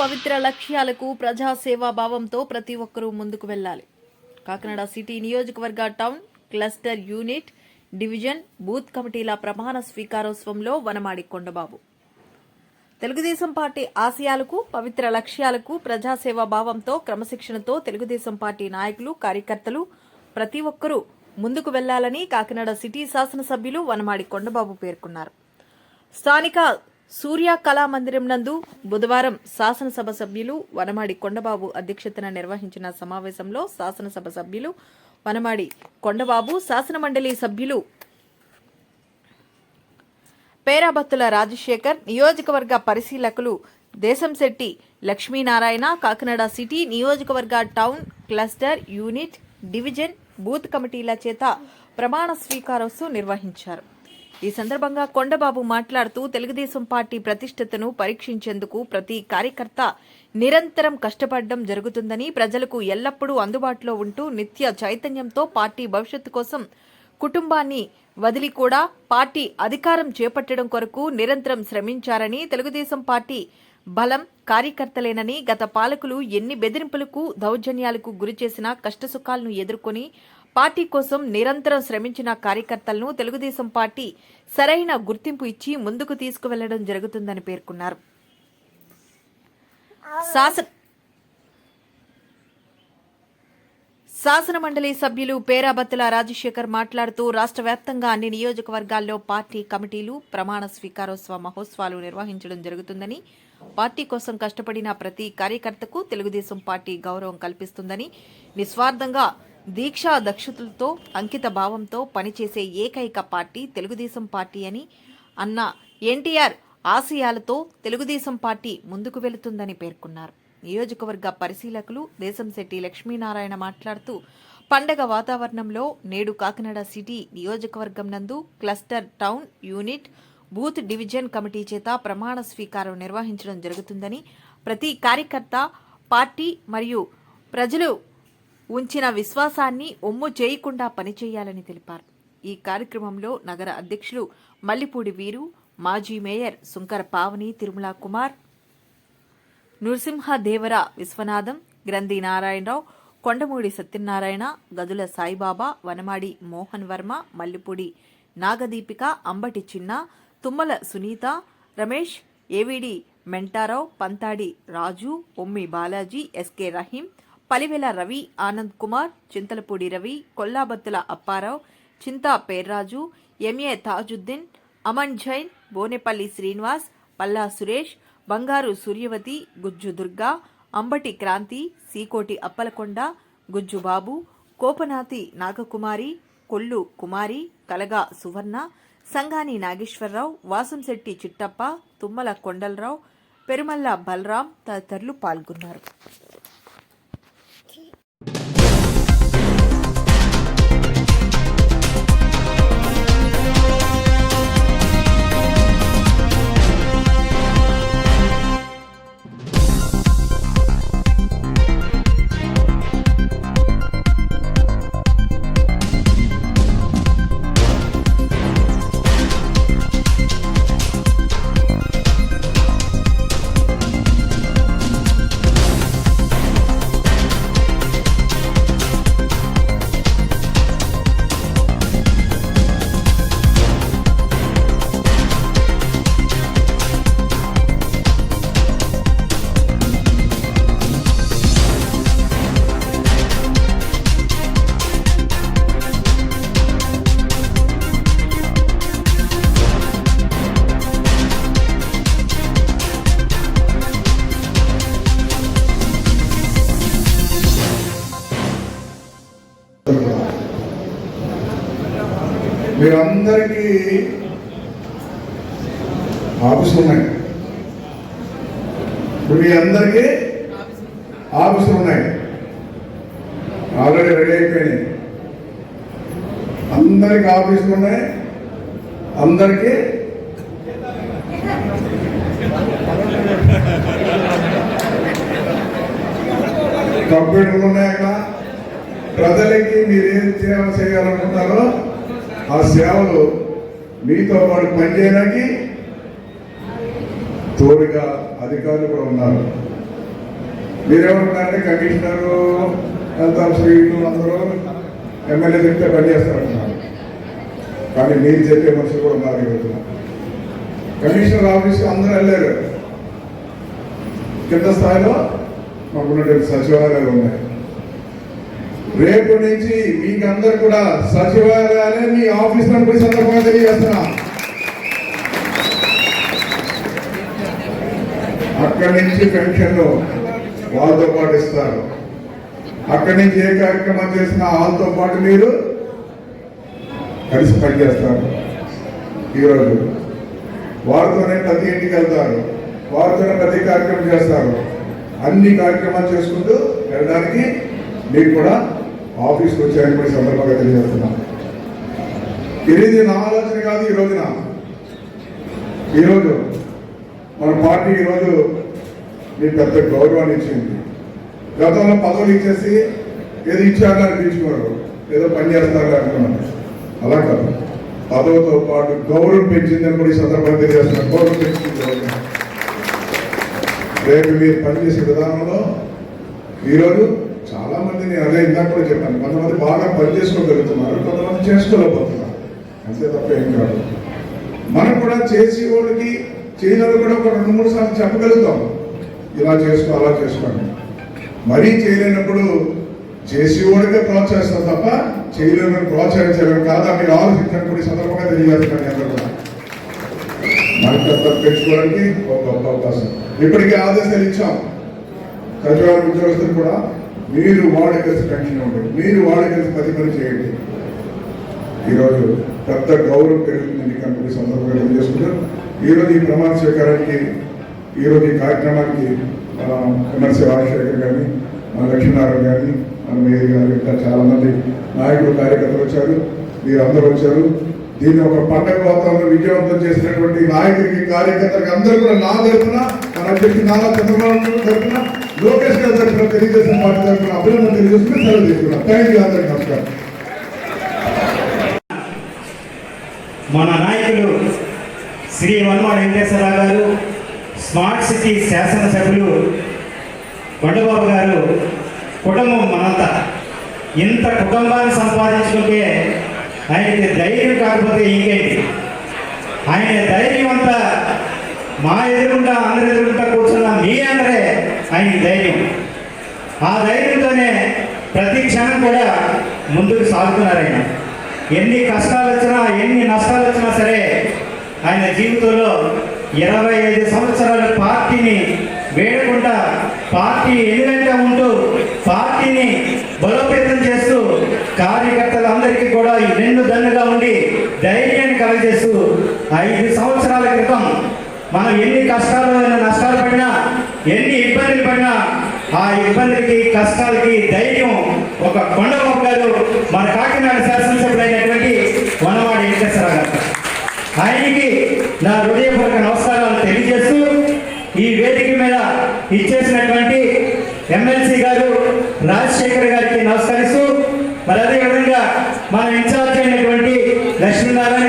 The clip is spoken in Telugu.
పవిత్ర లక్ష్యాలకు ప్రజాసేవా భావంతో ప్రతి ఒక్కరూ ముందుకు వెళ్ళాలి. కాకినాడ సిటీ నియోజకవర్గ town cluster unit division booth కమిటీల ప్రమాణ స్వీకారోత్సవంలో వనమాడి కొండబాబు. తెలుగుదేశం పార్టీ ఆశయాలకు పవిత్ర లక్ష్యాలకు ప్రజాసేవా భావంతో క్రమశిక్షణతో తెలుగుదేశం పార్టీ నాయకులు కార్యకర్తలు ప్రతి ఒక్కరూ ముందుకు వెళ్ళాలని కాకినాడ సిటీ శాసనసభ్యులు వనమాడి కొండబాబు పేర్కొన్నారు. స్థానిక సూర్య కళా మందిరం నందు బుధవారం శాసనసభ సభ్యులు వనమాడి కొండబాబు అధ్యక్షతన నిర్వహించిన సమావేశంలో శాసనసభ సభ్యులు వనమాడి కొండబాబు శాసనమండలి సభ్యులు పేరాబత్తుల రాజశేఖర్ నియోజకవర్గ పరిశీలకులు దేశంశెట్టి లక్ష్మీనారాయణ కాకినాడ సిటీ నియోజకవర్గ town cluster unit division booth కమిటీల చేత ప్రమాణ స్వీకారోత్సవం నిర్వహించారు. ఈ సందర్భంగా కొండబాబు మాట్లాడుతూ తెలుగుదేశం పార్టీ ప్రతిష్టతను పరీక్షించేందుకు ప్రతి కార్యకర్త నిరంతరం కష్టపడడం జరుగుతుందని ప్రజలకు ఎల్లప్పుడూ అందుబాటులో ఉంటూ నిత్య చైతన్యంతో పార్టీ భవిష్యత్తు కోసం కుటుంబాన్ని వదిలి కూడా పార్టీ అధికారం చేపట్టడం కొరకు నిరంతరం శ్రమించారని తెలుగుదేశం పార్టీ బలం కార్యకర్తలేనని గత పాలకులు ఎన్ని బెదిరింపులకు దౌర్జన్యాలకు గురిచేసినా కష్టసుఖాలను ఎదుర్కొని పార్టీ కోసం నిరంతరం శ్రమించిన కార్యకర్తలను తెలుగుదేశం పార్టీ సరైన గుర్తింపు ఇచ్చి ముందుకు తీసుకువెళ్ళడం జరుగుతుందని పేర్కొన్నారు. శాసన శాసన మండలి సభ్యులు పేరాబత్తుల రాజశేఖర్ మాట్లాడుతూ రాష్ట్ర వ్యాప్తంగా అన్ని నియోజకవర్గాల్లో పార్టీ కమిటీలు ప్రమాణ స్వీకారోత్సవ మహోత్సవాలు నిర్వహించడం జరుగుతుందని పార్టీ కోసం కష్టపడిన ప్రతి కార్యకర్తకు తెలుగుదేశం పార్టీ గౌరవం కల్పిస్తుందని నిస్వార్థంగా దీక్షా దక్షతలతో అంకిత భావంతో పనిచేసే ఏకైక పార్టీ తెలుగుదేశం పార్టీ అని అన్న ఎన్టీఆర్ ఆశయాలతో తెలుగుదేశం పార్టీ ముందుకు వెళుతుందని పేర్కొన్నారు. నియోజకవర్గ పరిశీలకులు దేశంశెట్టి లక్ష్మీనారాయణ మాట్లాడుతూ పండగ వాతావరణంలో నేడు కాకినాడ సిటీ నియోజకవర్గం నందు cluster town unit booth division committee చేత ప్రమాణ స్వీకారం నిర్వహించడం జరుగుతుందని ప్రతి కార్యకర్త పార్టీ మరియు ప్రజలు ఉంచిన విశ్వాసాన్ని ఒమ్ము చేయకుండా పనిచేయాలని తెలిపారు. ఈ కార్యక్రమంలో నగర అధ్యక్షులు మల్లిపూడి వీరు మాజీ మేయర్ సుంకర పావని తిరుమల కుమార్ నృసింహదేవర విశ్వనాథం గ్రంథి నారాయణరావు కొండమూడి సత్యనారాయణ గదుల సాయిబాబా వనమాడి మోహన్ వర్మ మల్లిపూడి నాగదీపిక అంబటి చిన్న Tummala Sunitha Ramesh ఏవిడి Mentarao Panthadi Raju Ummi Balaji S K Rahim Palivela Ravi Anand Kumar Chintalapudi Ravi Kollabathula Apparao Chinta Perraju MA Tajuddin Aman Jain Bonepalli Srinivas Palla Suresh Bangaru Suryavathi Gujju Durga Ambati Kranti Sikoti Appalakonda గుజ్జు బాబు కోపనాతి నాగకుమారి కొల్లు కుమారి కలగా సువర్ణ సంగాని నాగేశ్వరరావు వాసంశెట్టి చిట్టప్ప తుమ్మల కొండలరావు పెరుమల్ల బలరాం తదితరులు పాల్గొన్నారు. మీరందరికీ ఆఫీసులు ఉన్నాయి ఇప్పుడు మీ అందరికీ ఆఫీసులు ఉన్నాయి ఆల్రెడీ రెడీ అయిపోయినాయి. అందరికి ఆఫీసులు ఉన్నాయి అందరికీ కంప్యూటర్లు ఉన్నాయి? అక్కడ ప్రజలకి మీరు ఏం సేవ చేయాలనుకుంటారో ఆ సేవలు మీతో పాటు పనిచేయడానికి తోడుగా అధికారులు కూడా ఉన్నారు. మీరేమంటున్నారంటే కమిషనరు హెల్త్ ఆఫీసర్లు అందరూ ఎమ్మెల్యే చెప్తే పనిచేస్తారంటున్నారు కానీ మీరు చెప్పే మనుషులు కూడా ఉన్నారు ఈ కమిషనర్ ఆఫీస్ అందరూ వెళ్ళారు. కింద స్థాయిలో మాకున్నటువంటి సచివాలయాలు ఉన్నాయి. రేపు నుంచి మీకు అందరు కూడా సచివాలయాలే మీ ఆఫీస్ పోయి సందర్భంగా తెలియజేస్తున్నా. అక్కడి నుంచి పెన్షన్లు వాళ్ళతో పాటు ఇస్తారు. అక్కడి నుంచి ఏ కార్యక్రమం చేసినా వాళ్ళతో పాటు మీరు కలిసి పనిచేస్తారు. ఈరోజు వారితోనే ప్రతి ఇంటికి వెళ్తారు. వారితోనే ప్రతి కార్యక్రమం చేస్తారు. అన్ని కార్యక్రమాలు చేసుకుంటూ వెళ్ళడానికి మీకు కూడా ఆఫీస్కి వచ్చాయని కూడా సందర్భంగా తెలియజేస్తున్నాం. ఇది నా ఆలోచన కాదు ఈ రోజున. ఈరోజు మన పార్టీ ఈరోజు మీ పెద్ద గౌరవాన్ని ఇచ్చింది. గతంలో పదవులు ఇచ్చేసి ఏదో ఇచ్చారని అనిపించుకోరు ఏదో పని చేస్తారు అనుకున్నాను అలా కాదు. పదవితో పాటు గౌరవం పెంచిందని కూడా ఈ సందర్భంగా తెలియజేస్తున్నాను గౌరవం పెంచింది రేపు మీరు పనిచేసే విధానంలో ఈరోజు చాలా మంది నేను అదే ఇందాక కూడా చెప్పాను. కొంతమంది బాగా పని చేసుకోగలుగుతున్నారు కొంతమంది చేసుకోలేకపోతున్నారు. అంతే తప్ప ఏం కాదు. మనం కూడా చేసి వాళ్ళకి చేయలేదు కూడా ఒక రెండు మూడు సార్లు చెప్పగలుగుతాం. ఇలా చేసుకో అలా చేసుకోండి మరీ చేయలేనప్పుడు చేసేవాడికే ప్రోత్సహిస్తాం తప్ప చేయలేని ప్రోత్సహించలేము కాదా మీరు ఆలోచించండి కూడా సందర్భంగా తెలియజేస్తున్నాను అందరూ కూడా. మనకు పెంచుకోవడానికి ఒక గొప్ప అవకాశం. ఇప్పటికే ఆదేశాలు ఇచ్చాం. సచివాలయ ఉద్యోగస్తులు కూడా మీరు వాడి కలిసి పెన్షన్ ఉంటుంది మీరు వాడి కలిసి పది పని చేయండి. ఈరోజు పెద్ద గౌరవం పెరుగుతుంది కంపెనీ సందర్భంగా తెలియజేసుకుంటారు ఈరోజు ఈ ప్రమాణ స్వీకారానికి ఈరోజు ఈ కార్యక్రమానికి మన ఎమ్మెల్సీ రాజశేఖర్ కానీ మన లక్ష్మీనారాయణ కానీ మన మేయర్ గారు ఇంకా చాలామంది నాయకులు కార్యకర్తలు వచ్చారు. మీరందరూ వచ్చారు. దీన్ని ఒక పండగ వాతావరణం విజయవంతం చేసినటువంటి నాయకుడికి కార్యకర్తలకు అందరూ కూడా నా తరఫున మన అధ్యక్షుడు నారా చంద్రబాబు తరఫున లోకేష్ గారి తరఫున తెలుగుదేశం పార్టీ తరఫున అభినందన తెలియజేసుకుని సెలవు తీసుకున్నాం. థ్యాంక్ యూ అందరికి నమస్కారం మన నాయకులు శ్రీ వన్మాడ వెంకటేశ్వరరావు గారు స్మార్ట్ సిటీ శాసనసభ్యులు కొండబాబు గారు కుటుంబం మనంతా. ఇంత కుటుంబాన్ని సంపాదించుకుంటే ఆయనకి ధైర్యం కాకపోతే ఇంకేంటి? ఆయన ధైర్యం అంతా మా ఎదురుగుండా అందరి ఎదురుగుండా కూర్చున్న మీ అందరే ఆయన ధైర్యం. ఆ ధైర్యంతోనే ప్రతి క్షణం కూడా ముందుకు సాగుతున్నారు ఆయన. ఎన్ని కష్టాలు వచ్చినా ఎన్ని నష్టాలు వచ్చినా సరే ఆయన జీవితంలో ఇరవై ఐదు సంవత్సరాల పార్టీని వేడకుండా పార్టీ ఎదురంగా ఉంటూ పార్టీని బలోపేతం చేస్తూ కార్యకర్తలందరికీ కూడా ఈ రెండు దన్నుగా ఉండి ధైర్యాన్ని కలగజేస్తూ ఐదు సంవత్సరాల క్రితం మనం ఎన్ని కష్టాలు నష్టాలు పడినా ఎన్ని ఇబ్బందులు పడినా ఆ ఇబ్బందులకి కష్టాలకి ధైర్యం ఒక కొండబాబు గారు మన కాకినాడ శాసనసభ్యులైనటువంటి వనవాడి వెంకటేశ్వర గారు. ఆయనకి నా హృదయపూర్వక నమస్కారాలు తెలియజేస్తూ ఈ వేదిక మీద ఇచ్చేసినటువంటి ఎమ్మెల్సీ గారు రాజశేఖర్ గారికి నమస్కరిస్తూ మరి అదేవిధంగా మన ఇన్ఛార్జ్ అయినటువంటి లక్ష్మీనారాయణ